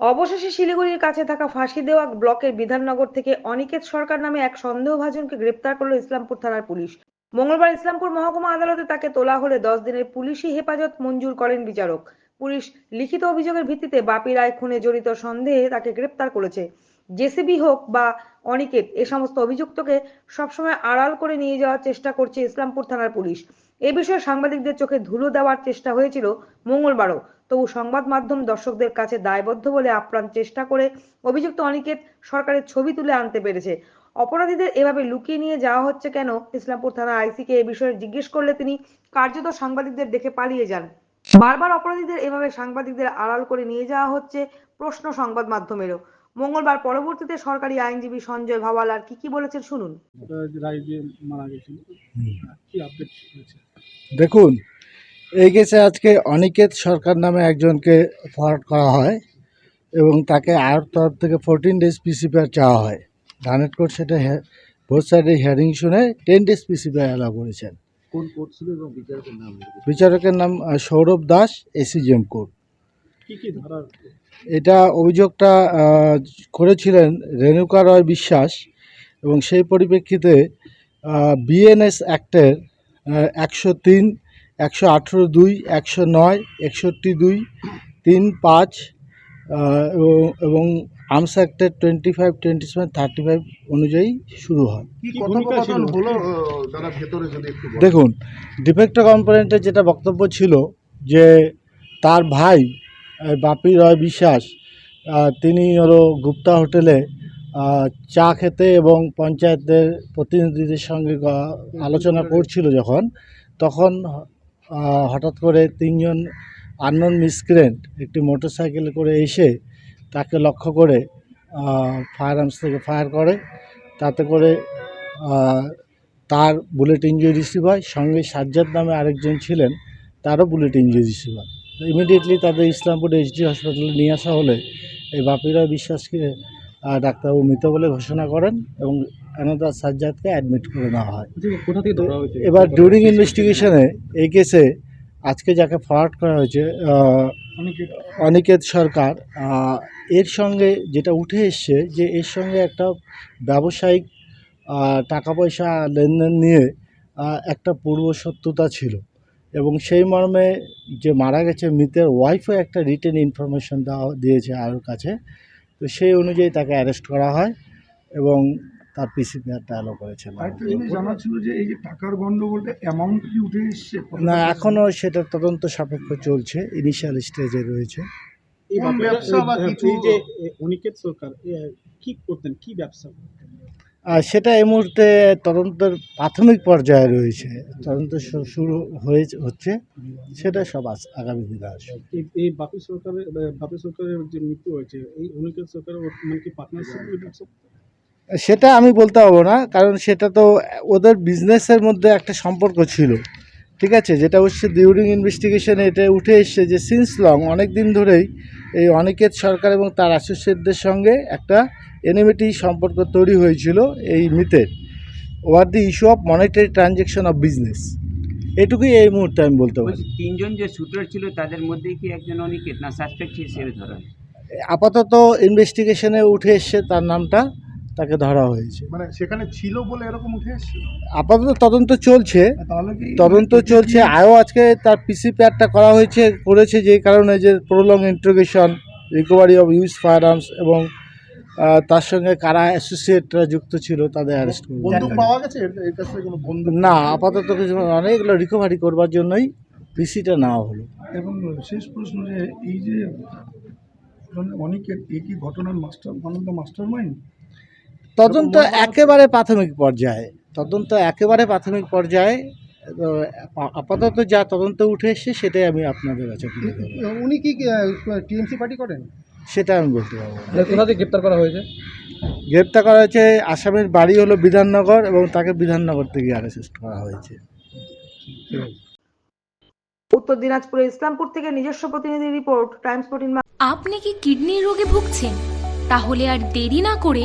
অবশেষে শিলিগুড়ির কাছে থাকা ফাঁসি দেওয়া ব্লকের বিধাননগর থেকে অনিকেত সরকার নামে এক সন্দেহভাজনকে গ্রেপ্তার করল ইসলামপুর থানার পুলিশ। মঙ্গলবার ইসলামপুর মহকুমা আদালতে তাকে তোলা হলে দশ দিনের পুলিশি হেফাজত মঞ্জুর করেন বিচারক। পুলিশ লিখিত অভিযোগের ভিত্তিতে বাপি রায় খুনে জড়িত সন্দেহে তাকে গ্রেপ্তার করেছে। জেসিবি হোক বা অনিকেত, এ সমস্ত অভিযুক্তকে সবসময় আড়াল করে নিয়ে যাওয়ার চেষ্টা করছে ইসলামপুর থানার পুলিশ। এ বিষয়ে সাংবাদিকদের চোখে ধুলো দেওয়ার চেষ্টা হয়েছিল মঙ্গলবারও। তবু সংবাদ মাধ্যম দর্শকদের কাছে দায়বদ্ধ বলে আপ্রাণ চেষ্টা করে অভিযুক্ত অনিকেত সরকারের ছবি তুলে আনতে পেরেছে। অপরাধীদের এভাবে লুকিয়ে নিয়ে যাওয়া হচ্ছে কেন? ইসলামপুর থানা আইসিকে এ বিষয়ে জিজ্ঞেস করলে তিনি কার্যত সাংবাদিকদের দেখে পালিয়ে যান। বারবার অপরাধীদের এভাবে সাংবাদিকদের আড়াল করে নিয়ে যাওয়া হচ্ছে প্রশ্ন সংবাদ মাধ্যমেরও। মঙ্গলবার পরবর্তীতে সরকারি আইনজীবী সঞ্জয় ভাওয়াল আর কি কি বলেছেন শুনুন। মারা গেছিল। কি আপডেট দেখুন এই কেসে আজকে অনিকেত সরকার নামে একজনকে ফরওয়ার্ড করা হয় এবং তাকে আর তরফ থেকে ফোরটিন ডেজ পিসিপিআর চাওয়া হয়। ডানেট কোর্ট সেটা বোথ সাইডে হিয়ারিং শুনে টেন ডেজ পিসিপিআর অ্যালাউ করেছেন। কোন কোর্ট ছিল এবং বিচারকের নাম বিচারকের নাম সৌরভ দাস এসিজিএম কোর্ট। এটা অভিযোগটা করেছিলেন রেণুকা রয় বিশ্বাস এবং সেই পরিপ্রেক্ষিতে বিএনএস অ্যাক্টের একশো তিন একশো আঠেরো দুই একশো নয় একষট্টি দুই তিন পাঁচ এবং- এবং arms অ্যাক্টের twenty five twenty seven thirty five অনুযায়ী শুরু হয় কি কথোপকথন হলো দাদা ভেতরে যদি একটু বলেন। দেখুন ডিফেক্টো কম্পোনেন্টের যেটা বক্তব্য ছিল যে তার ভাই বাপি রয় বিশ্বাস তিনি হলো গুপ্তা হোটেলে চা খেতে এবং পঞ্চায়েতের প্রতিনিধিদের সঙ্গে আলোচনা করছিল যখন তখন হঠাৎ করে তিনজন আননোন মিসক্রেন্ট একটি মোটরসাইকেলে করে এসে তাকে লক্ষ্য করে ফায়ার আর্মস থেকে ফায়ার করে। তাতে করে তার বুলেট ইঞ্জুরি রিসিভ হয়। সঙ্গে সাজ্জাদ নামে আরেকজন ছিলেন, তারও বুলেট ইঞ্জুরি রিসিভ হয়। ইমিডিয়েটলি তাদের ইসলামপুর এইচডি হাসপাতালে নিয়ে আসা হলে এই বাপিরা বিশ্বাসকে ডাক্তারবাবু মৃত বলে ঘোষণা করেন এবং অ্যানাদার সাজ্জাদকে অ্যাডমিট করে নেওয়া হয়। কোথা থেকে ধরা হয়েছে? এবার ডিউরিং ইনভেস্টিগেশনে এই কেসে আজকে যাকে ফরওয়ার্ড করা হয়েছে অনিকেত। সরকার এর সঙ্গে যেটা উঠে এসছে যে এর সঙ্গে একটা ব্যবসায়িক টাকা পয়সা লেনদেন নিয়ে একটা পূর্ব শত্রুতা ছিল। এবং সেই মর্মে যে মারা গেছে মৃতের ওয়াইফও একটা রিটেন ইনফরমেশন দেওয়া দিয়েছে আরোর কাছে। তো সেই অনুযায়ী তাকে অ্যারেস্ট করা হয় এবং তার করেছে আরেকটা জিনিস জানা ছিল যে এই যে টাকার গন্ডগোলটা অ্যামাউন্ট কি উঠে এসছে? না এখনও সেটা তদন্ত সাপেক্ষ চলছে ইনিশিয়াল স্টেজে রয়েছে। এই কোন বাপেরা- ব্যবসা বা এই- যে অনিকেত সরকার এ, করতেন? কি ব্যবসা আর সেটা এই মুহূর্তে তদন্তের প্রাথমিক পর্যায়ে রয়েছে। তদন্ত শুরু হয়ে হচ্ছে সেটা সব আস- আগামী দিনে আসবে। এই এই বাপি সরকারের বাপি সরকারের যে মৃত্যু হয়েছে এই অনিকেত সরকারের মানে কি পার্টনারশিপ ব্যবসা সেটা আমি বলতে পারব না কারণ সেটা তো ওদের বিজনেসের মধ্যে একটা সম্পর্ক ছিল। ঠিক আছে? যেটা হচ্ছে ডিউরিং ইনভেস্টিগেশনে এটা উঠে এসছে যে সিন্স লং অনেক দিন ধরেই এই অনিকেত সরকার এবং তার অ্যাসোসিয়েটদের সঙ্গে একটা এনিমিটি সম্পর্ক তৈরি হয়েছিল এই মৃতের over the issue of monetary transaction of business এটুকুই এই মুহূর্তে আমি বলতে পারি। তিনজন যে শুটার ছিল তাদের মধ্যে কি একজন অনিকেত না সাসপেক্ট হিসেবে ধরা আপাতত ইনভেস্টিগেশনে উঠে এসছে তার নামটা। তাকে ধরা হয়েছে। মানে সেখানে ছিল বলে এরকম উঠে এসছে আপাতত তদন্ত চলছে। তদন্ত চলছে। আরও আজকে তার পিসি প্যাডটা করা হয়েছে করেছে যে কারণে যে prolong interrogation recovery of use fire arms এবং তার সঙ্গে কারা অ্যাসোসিয়েটরা যুক্ত ছিল তাদের অ্যারেস্ট বন্দুক পাওয়া গেছে? না আপাতত কিছু অনেকগুলো রিকভারি করবার জন্যই পিসিটা নেওয়া হলো। এবং শেষ প্রশ্ন যে এই যে অনেকের এই কি ঘটনার মাস্টার মাস্টার মাইন্ড তদন্ত একেবারে প্রাথমিক পর্যায়ে। তদন্ত একেবারে প্রাথমিক পর্যায়ে আপাতত যা তদন্ত উঠে এসছে সেটাই আমি আপনাদের কাছে তুলে ধরবো। উনি কি টিএমসি পার্টি করেন? সেটা আমি বলতে পারব না। কোথা থেকে গ্রেপ্তার করা হয়েছে? গ্রেপ্তার করা হয়েছে আসামের বাড়ি হলো বিধাননগর এবং তাকে বিধাননগর থেকে অ্যারেস্ট করা হয়েছে। উত্তর দিনাজপুরে ইসলামপুর থেকে নিজস্ব প্রতিনিধি রিপোর্ট টাইমস ফোর্টিন আপনি কি কিডনির রোগে ভুগছেন? তাহলে আর দেরি না করে